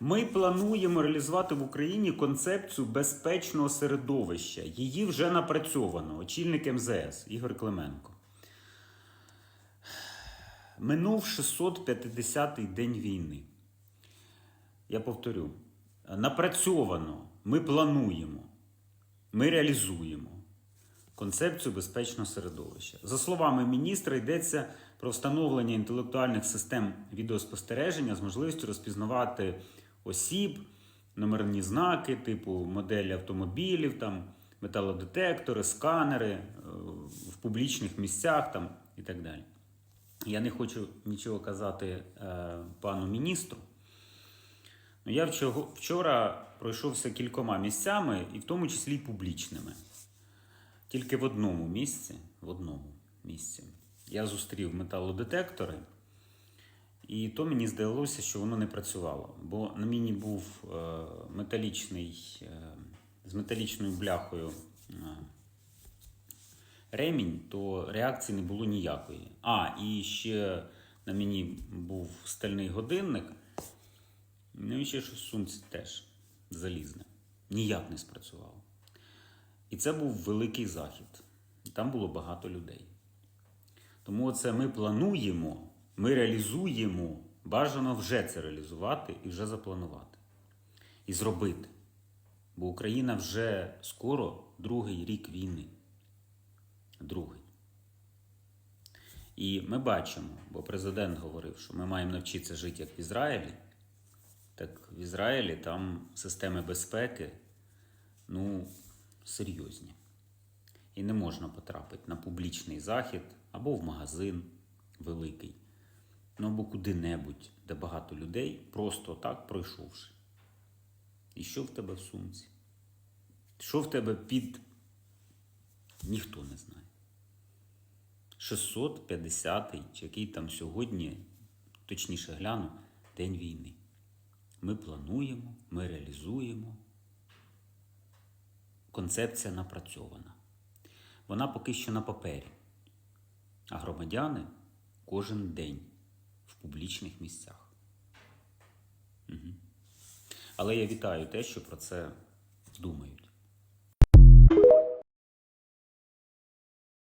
Ми плануємо реалізувати в Україні концепцію безпечного середовища. Її вже напрацьовано. Очільник МЗС Ігор Клименко. Минув 650-й день війни. Я повторю: напрацьовано, ми плануємо, ми реалізуємо концепцію безпечного середовища. За словами міністра, йдеться про встановлення інтелектуальних систем відеоспостереження з можливістю розпізнавати осіб, номерні знаки, типу моделі автомобілів, там, металодетектори, сканери е, в публічних місцях там, і так далі. Я не хочу нічого казати е, пану міністру. Ну, я вчора, вчора пройшовся кількома місцями, і в тому числі публічними. Тільки в одному місці, в одному місці я зустрів металодетектори, і то мені здалося, що воно не працювало. Бо на мені був е, металічний, е, з металічною бляхою е, ремінь, то реакції не було ніякої. А, і ще на мені був стальний годинник. Ну і ще щось сумці теж залізне. Ніяк не спрацювало. І це був великий захід. І Там було багато людей. Тому це ми плануємо, ми реалізуємо, бажано вже це реалізувати і вже запланувати. І зробити. Бо Україна вже скоро другий рік війни. Другий. І ми бачимо, бо президент говорив, що ми маємо навчитися жити як в Ізраїлі. Так в Ізраїлі там системи безпеки, ну, серйозні. І не можна потрапити на публічний захід або в магазин великий, ну або куди-небудь, де багато людей, просто так пройшовши. І що в тебе в сумці? Що в тебе під ніхто не знає. 650-й, чи який там сьогодні, точніше гляну, День війни. Ми плануємо, ми реалізуємо. Концепція напрацьована. Вона поки що на папері. А громадяни кожен день в публічних місцях. Угу. Але я вітаю те, що про це.